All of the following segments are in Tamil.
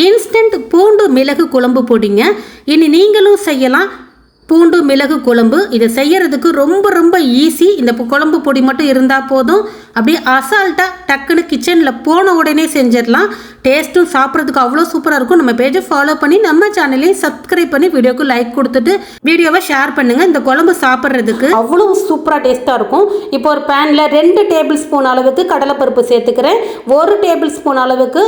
இன்ஸ்டன்ட் பூண்டு மிளகு குழம்பு பொடிங்க இனி நீங்களும் செய்யலாம். பூண்டு மிளகு குழம்பு. இதை செய்யறதுக்கு ரொம்ப ரொம்ப ஈஸி இந்த குழம்பு பொடி மட்டும் இருந்தால் போதும். அப்படியே அசால்ட்டாக டக்குன்னு கிச்சனில் போன உடனே செஞ்சிடலாம். டேஸ்ட்டும் சாப்பிட்றதுக்கு அவ்வளோ சூப்பராக இருக்கும். நம்ம பேஜை ஃபாலோ பண்ணி நம்ம சேனலையும் சப்ஸ்கிரைப் பண்ணி வீடியோக்கு லைக் கொடுத்துட்டு வீடியோவை ஷேர் பண்ணுங்கள் இந்த குழம்பு சாப்பிட்றதுக்கு அவ்வளோ சூப்பராக டேஸ்ட்டாக இருக்கும். இப்போ ஒரு பேனில் ரெண்டு டேபிள் ஸ்பூன் அளவுக்கு கடலைப்பருப்பு சேர்த்துக்கிறேன். ஒரு டேபிள் ஸ்பூன் அளவுக்கு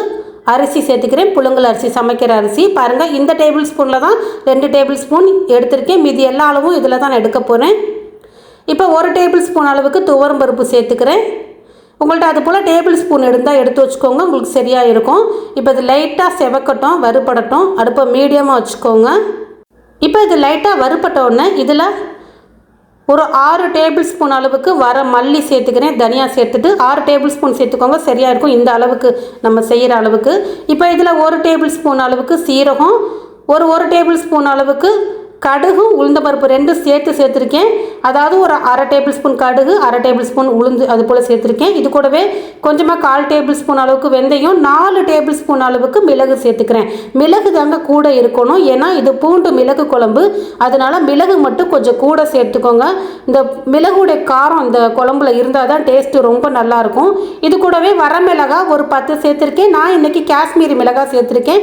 அரிசி சேர்த்துக்கிறேன். புழுங்கல் அரிசி சமைக்கிற அரிசி. பாருங்கள் இந்த டேபிள் ஸ்பூனில் தான் ரெண்டு டேபிள் ஸ்பூன் எடுத்திருக்கேன். மீதி எல்லா அளவும் இதில் தான் எடுக்க போகிறேன் இப்போ ஒரு டேபிள் ஸ்பூன் அளவுக்கு துவரம் பருப்பு சேர்த்துக்கிறேன். உங்கள்கிட்ட அது போல் டேபிள் ஸ்பூன் இருந்தால் எடுத்து வச்சுக்கோங்க. உங்களுக்கு சரியாக இருக்கும். இப்போ இது லைட்டாக செவக்கட்டும் வறுபடட்டும். அடுப்பை மீடியமாக வச்சுக்கோங்க. இப்போ இது லைட்டாக வறுபட்ட உடனே இதில் ஒரு ஆறு டேபிள் ஸ்பூன் அளவுக்கு வர மல்லி சேர்த்துக்கிறேன். தனியாக சேர்த்துட்டு ஆறு டேபிள் ஸ்பூன் சேர்த்துக்கோங்க. சரியாக இருக்கும் இந்த அளவுக்கு நம்ம செய்கிற அளவுக்கு. இப்போ இதில் ஒரு டேபிள் ஸ்பூன் அளவுக்கு சீரகம் ஒரு ஒரு டேபிள் ஸ்பூன் அளவுக்கு கடுகு உளுந்த பருப்பு ரெண்டும் சேர்த்து சேர்த்துருக்கேன். அதாவது ஒரு அரை டேபிள் ஸ்பூன் கடுகு அரை டேபிள் ஸ்பூன் உளுந்து அது போல் சேர்த்துருக்கேன். இது கூடவே கொஞ்சமாக கால் டேபிள் ஸ்பூன் அளவுக்கு வெந்தயம் நாலு டேபிள் ஸ்பூன் அளவுக்கு மிளகு சேர்த்துக்கிறேன். மிளகு தாங்க கூட இருக்கணும். ஏன்னா இது பூண்டு மிளகு குழம்பு. அதனால் மிளகு மட்டும் கொஞ்சம் கூட சேர்த்துக்கோங்க. இந்த மிளகுடைய காரம் இந்த குழம்புல இருந்தால் தான் டேஸ்ட்டு ரொம்ப நல்லாயிருக்கும் இது கூடவே வரமிளகா ஒரு பத்து சேர்த்துருக்கேன். நான் இன்னைக்கு காஷ்மீரி மிளகாய் சேர்த்துருக்கேன்.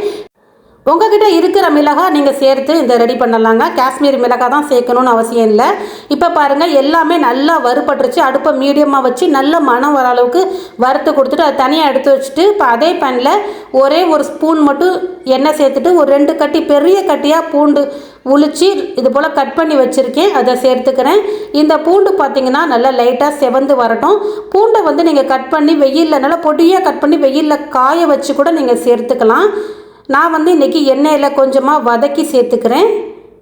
உங்ககிட்ட இருக்கிற மிளகாய் நீங்கள் சேர்த்து இந்த ரெடி பண்ணலாங்க. காஷ்மீரி மிளகாய் தான் சேர்க்கணும்னு அவசியம் இல்லை. இப்போ பாருங்கள் எல்லாமே நல்லா வறுபட்டுருச்சு. அடுப்பை மீடியமாக வச்சு நல்ல மணம் வர அளவுக்கு வறுத்து கொடுத்துட்டு அதை தனியாக எடுத்து வச்சுட்டு இப்போ அதே பேனில் ஒரே ஒரு ஸ்பூன் மட்டும் எண்ணெய் சேர்த்துட்டு ஒரு ரெண்டு கட்டி பெரிய கட்டியாக பூண்டு உளிச்சு இது போல் கட் பண்ணி வச்சுருக்கேன். அதை சேர்த்துக்கிறேன். இந்த பூண்டு பார்த்திங்கன்னா நல்லா லைட்டாக செவந்து வரட்டும். பூண்டை வந்து நீங்கள் கட் பண்ணி வெயிலில் நல்லா பொடியாக கட் பண்ணி வெயிலில் காய வச்சு கூட நீங்கள் சேர்த்துக்கலாம். நான் வந்து இன்றைக்கி எண்ணெயில் கொஞ்சமாக வதக்கி சேர்த்துக்கிறேன்.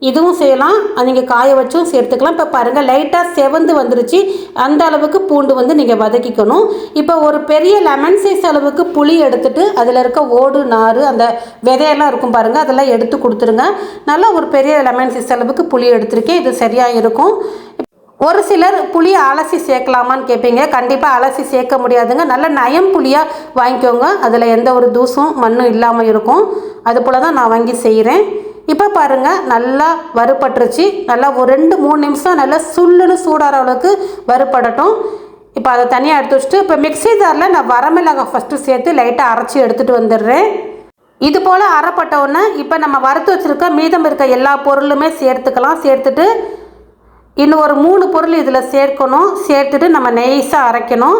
இதுவும் செய்யலாம். நீங்கள் காய வச்சும் சேர்த்துக்கலாம். இப்போ பாருங்கள் லைட்டாக செவந்து வந்துருச்சு. அந்த அளவுக்கு பூண்டு வந்து நீங்கள் வதக்கிக்கணும். இப்போ ஒரு பெரிய லெமன் சைஸ் அளவுக்கு புளி எடுத்துட்டு அதில் இருக்க ஓடு நார் அந்த விதையெல்லாம் இருக்கும் பாருங்கள் அதெல்லாம் எடுத்து கொடுத்துருங்க. நல்லா ஒரு பெரிய லெமன் சைஸ் அளவுக்கு புளி எடுத்துருக்கேன். இது சரியாக இருக்கும். ஒரு சிலர் புளியை அலசி சேர்க்கலாமான்னு கேட்பீங்க. கண்டிப்பாக அலசி சேர்க்க முடியாதுங்க. நல்ல நயம் புளியாக வாங்கிக்கோங்க. அதில் எந்த ஒரு தூசும் மண்ணும் இல்லாமல் இருக்கும். அது போல் தான் நான் வாங்கி செய்கிறேன் இப்போ பாருங்கள் நல்லா வறுபட்டுருச்சு. நல்லா ஒரு ரெண்டு மூணு நிமிஷம் நல்லா சுள்ளுன்னு சூடாகிற அளவுக்கு வறுபடட்டும். இப்போ அதை தனியாக எடுத்து வச்சுட்டு இப்போ மிக்சி ஜாரில் நான் வரமிளகாய் ஃபஸ்ட்டு சேர்த்து லைட்டாக அரைச்சி எடுத்துகிட்டு வந்துடுறேன். இது போல் அரைப்பட்ட இப்போ நம்ம வறுத்து வச்சுருக்க மீதம் இருக்க எல்லா பொருளுமே சேர்த்துக்கலாம். சேர்த்துட்டு இன்னும் ஒரு மூணு பொருள் இதில் சேர்க்கணும். சேர்த்துட்டு நம்ம நெய்ஸாக அரைக்கணும்.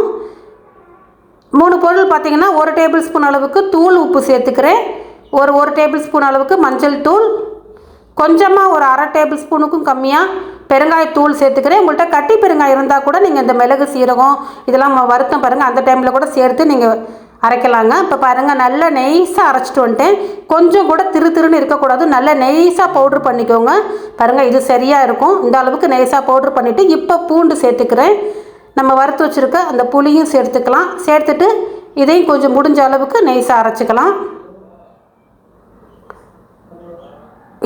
மூணு பொருள் பார்த்தீங்கன்னா ஒரு டேபிள் ஸ்பூன் அளவுக்கு தூள் உப்பு சேர்த்துக்கிறேன். ஒரு ஒரு டேபிள் ஸ்பூன் அளவுக்கு மஞ்சள் தூள். கொஞ்சமாக ஒரு அரை டேபிள் ஸ்பூனுக்கும் கம்மியாக பெருங்காயத்தூள் சேர்த்துக்கிறேன். உங்கள்கிட்ட கட்டி பெருங்காயம் இருந்தால் கூட நீங்கள் இந்த மிளகு சீரகம் இதெல்லாம் வருத்தம் பாருங்கள் அந்த டைமில் கூட சேர்த்து நீங்கள் அரைக்கலாங்க. இப்போ பாருங்கள் நல்லா நெய்ஸாக அரைச்சிட்டு வந்துட்டேன். கொஞ்சம் கூட திரு திருன்னு இருக்கக்கூடாது. நல்லா நெய்ஸாக பவுட்ரு பண்ணிக்கோங்க. பாருங்கள் இது சரியாக இருக்கும். இந்த அளவுக்கு நெய்ஸாக பவுட்ரு பண்ணிவிட்டு இப்போ பூண்டு சேர்த்துக்கிறேன். நம்ம வறுத்து வச்சுருக்க அந்த புளியும் சேர்த்துக்கலாம். சேர்த்துட்டு இதையும் கொஞ்சம் முடிஞ்ச அளவுக்கு நெய்ஸாக அரைச்சிக்கலாம்.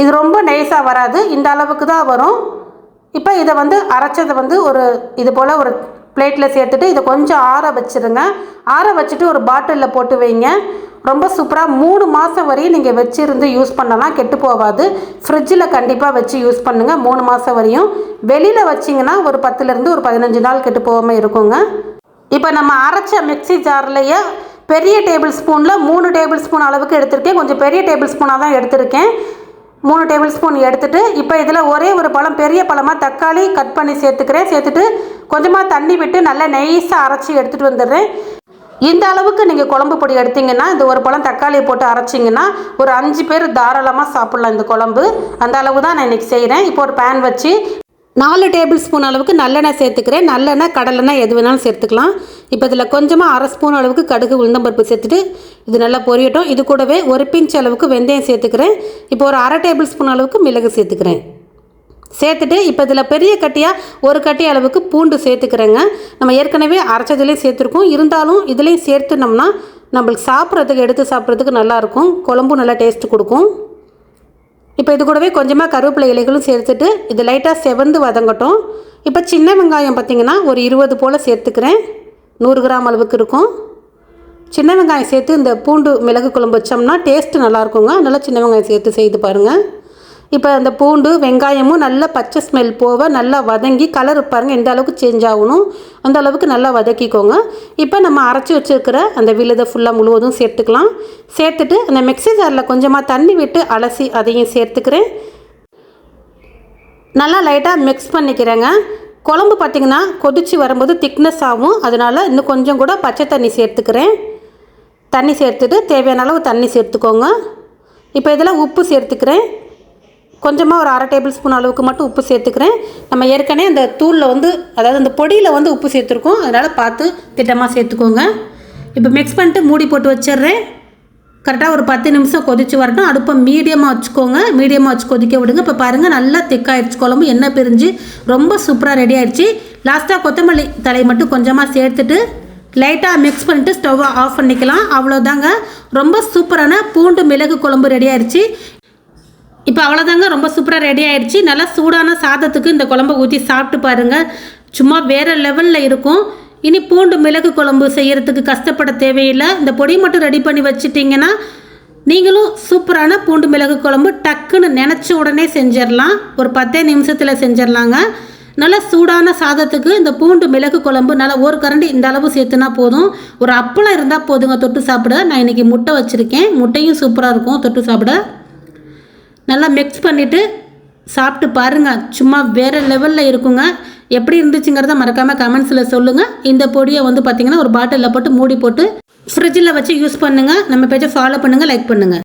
இது ரொம்ப நெய்ஸாக வராது. இந்த அளவுக்கு தான் வரும். இப்போ இதை வந்து அரைச்சதை வந்து ஒரு இது போல் ஒரு பிளேட்டில் சேர்த்துட்டு இதை கொஞ்சம் ஆற வச்சுருங்க. ஆற வச்சுட்டு ஒரு பாட்டிலில் போட்டு வைங்க. ரொம்ப சூப்பராக மூணு மாதம் வரையும் நீங்கள் வச்சுருந்து யூஸ் பண்ணலாம் கெட்டு போகாது. ஃப்ரிட்ஜில் கண்டிப்பாக வச்சு யூஸ் பண்ணுங்கள் மூணு மாதம் வரையும். வெளியில் வச்சிங்கன்னா ஒரு பத்துலேருந்து ஒரு பதினஞ்சு நாள் கெட்டு போகாமல் இருக்குங்க. இப்போ நம்ம அரைச்ச மிக்ஸி ஜார்லேயே பெரிய டேபிள் ஸ்பூனில் மூணு டேபிள் ஸ்பூன் அளவுக்கு எடுத்திருக்கேன். கொஞ்சம் பெரிய டேபிள் ஸ்பூனாக தான் எடுத்திருக்கேன். மூணு டேபிள் ஸ்பூன் எடுத்துட்டு இப்போ இதில் ஒரே ஒரு பழம் பெரிய பழமாக தக்காளி கட் பண்ணி சேர்த்துக்கிறேன். சேர்த்துட்டு கொஞ்சமாக தண்ணி விட்டு நல்லா நைஸாக அரைச்சி எடுத்துகிட்டு வந்துடுறேன். இந்த அளவுக்கு நீங்கள் குழம்பு பொடி எடுத்தீங்கன்னா இந்த ஒரு பழம் தக்காளியை போட்டு அரைச்சிங்கன்னா ஒரு அஞ்சு பேர் தாராளமாக சாப்பிட்லாம் இந்த குழம்பு. அந்த அளவு தான் நான் இன்றைக்கி செய்கிறேன் இப்போ ஒரு பேன் வச்சு நாலு டேபிள் ஸ்பூன் அளவுக்கு நல்லெண்ணெய் சேர்த்துக்கிறேன். நல்லெண்ணெய் கடலெண்ணெய் எது வேணாலும் சேர்த்துக்கலாம். இப்போ இதில் கொஞ்சமாக அரை ஸ்பூன் அளவுக்கு கடுகு உளுந்தம்பருப்பு சேர்த்துட்டு இது நல்லா பொரியட்டும். இது கூடவே ஒரு பிஞ்ச் அளவுக்கு வெந்தயம் சேர்த்துக்கிறேன். இப்போ ஒரு அரை டேபிள் ஸ்பூன் அளவுக்கு மிளகு சேர்த்துக்கிறேன். சேர்த்துட்டு இப்போ இதில் பெரிய கட்டியாக ஒரு கட்டி அளவுக்கு பூண்டு சேர்த்துக்கிறேங்க. நம்ம ஏற்கனவே அரைச்சதுலேயும் சேர்த்துருக்கோம். இருந்தாலும் இதுலேயும் சேர்த்துனோம்னா நம்மளுக்கு சாப்பிட்றதுக்கு எடுத்து சாப்பிட்றதுக்கு நல்லாயிருக்கும் குழம்பும் நல்லா டேஸ்ட்டு கொடுக்கும். இப்போ இது கூடவே கொஞ்சமாக கருவேப்பிலை இலைகளும் சேர்த்துட்டு இது லைட்டாக செவந்து வதங்கட்டும். இப்போ சின்ன வெங்காயம் பார்த்திங்கன்னா ஒரு இருபது போல் சேர்த்துக்கிறேன். நூறு கிராம் அளவுக்கு இருக்கும். சின்ன வெங்காயம் சேர்த்து இந்த பூண்டு மிளகு குழம்பு வச்சோம்னா டேஸ்ட்டு நல்லாயிருக்குங்க அதனால் சின்ன வெங்காயம் சேர்த்து செய்து பாருங்கள் இப்போ அந்த பூண்டு வெங்காயமும் நல்லா பச்சை ஸ்மெல் போக நல்லா வதங்கி கலர் பாருங்கள் எந்த அளவுக்கு சேஞ்ச் ஆகணும். அந்த அளவுக்கு நல்லா வதக்கிக்கோங்க. இப்போ நம்ம அரைச்சி வச்சுருக்கிற அந்த விழுதை ஃபுல்லாக முழுவதும் சேர்த்துக்கலாம். சேர்த்துட்டு அந்த மிக்ஸி ஜாரில் கொஞ்சமாக தண்ணி விட்டு அலசி அதையும் சேர்த்துக்கிறேன். நல்லா லைட்டாக மிக்ஸ் பண்ணிக்கிறேங்க. குழம்பு பார்த்திங்கன்னா கொதித்து வரும்போது திக்னஸ் ஆகும். அதனால் இன்னும் கொஞ்சம் கூட பச்சை தண்ணி சேர்த்துக்கிறேன். தண்ணி சேர்த்துட்டு தேவையான அளவு தண்ணி சேர்த்துக்கோங்க. இப்போ இதில் உப்பு சேர்த்துக்கிறேன். கொஞ்சமாக ஒரு அரை டேபிள் ஸ்பூன் அளவுக்கு மட்டும் உப்பு சேர்த்துக்கிறேன். நம்ம ஏற்கனவே அந்த தூளில் வந்து அதாவது அந்த பொடியில் வந்து உப்பு சேர்த்துருக்கோம். அதனால் பார்த்து திட்டமாக சேர்த்துக்கோங்க. இப்போ மிக்ஸ் பண்ணிட்டு மூடி போட்டு வச்சிடுறேன். கரெக்டாக ஒரு பத்து நிமிஷம் கொதித்து வரட்டும். அடுப்பை மீடியமாக வச்சுக்கோங்க. மீடியமாக வச்சு கொதிக்க விடுங்க. இப்போ பாருங்கள் நல்லா திக்காயிடுச்சு குழம்பு. எண்ணெய் பிரிஞ்சு ரொம்ப சூப்பராக ரெடி ஆயிடுச்சு லாஸ்ட்டாக கொத்தமல்லி தலையை மட்டும் கொஞ்சமாக சேர்த்துட்டு லைட்டாக மிக்ஸ் பண்ணிட்டு ஸ்டவ்வை ஆஃப் பண்ணிக்கலாம். அவ்வளோதாங்க ரொம்ப சூப்பரான பூண்டு மிளகு குழம்பு ரெடி ஆயிடுச்சு இப்போ அவ்வளோதாங்க ரொம்ப சூப்பராக ரெடி ஆயிடுச்சு நல்லா சூடான சாதத்துக்கு இந்த குழம்பை ஊற்றி சாப்பிட்டு பாருங்கள் சும்மா வேறு லெவலில் இருக்கும். இனி பூண்டு மிளகு குழம்பு செய்கிறதுக்கு கஷ்டப்பட தேவையில்லை. இந்த பொடி மட்டும் ரெடி பண்ணி வச்சுட்டிங்கன்னா நீங்களும் சூப்பரான பூண்டு மிளகு குழம்பு டக்குன்னு நினச்ச உடனே செஞ்சிடலாம். ஒரு பத்தே நிமிஷத்தில் செஞ்சிடலாங்க. நல்லா சூடான சாதத்துக்கு இந்த பூண்டு மிளகு குழம்பு நல்லா ஒரு கரண்டி இந்த அளவு சேர்த்துனா போதும். ஒரு அப்பளம் இருந்தால் போதுங்க தொட்டு சாப்பிட. நான் இன்றைக்கி முட்டை வச்சுருக்கேன். முட்டையும் சூப்பராக இருக்கும் தொட்டு சாப்பிட. நல்லா மிக்ஸ் பண்ணிவிட்டு சாப்பிட்டு பாருங்கள் சும்மா வேறு லெவலில் இருக்குங்க. எப்படி இருந்துச்சுங்கிறத மறக்காமல் கமெண்ட்ஸில் சொல்லுங்கள் இந்த பொடியை வந்து பார்த்திங்கன்னா ஒரு பாட்டிலில் போட்டு மூடி போட்டு ஃப்ரிட்ஜில் வச்சு யூஸ் பண்ணுங்கள் நம்ம பேஜை ஃபாலோ பண்ணுங்கள் லைக் பண்ணுங்கள்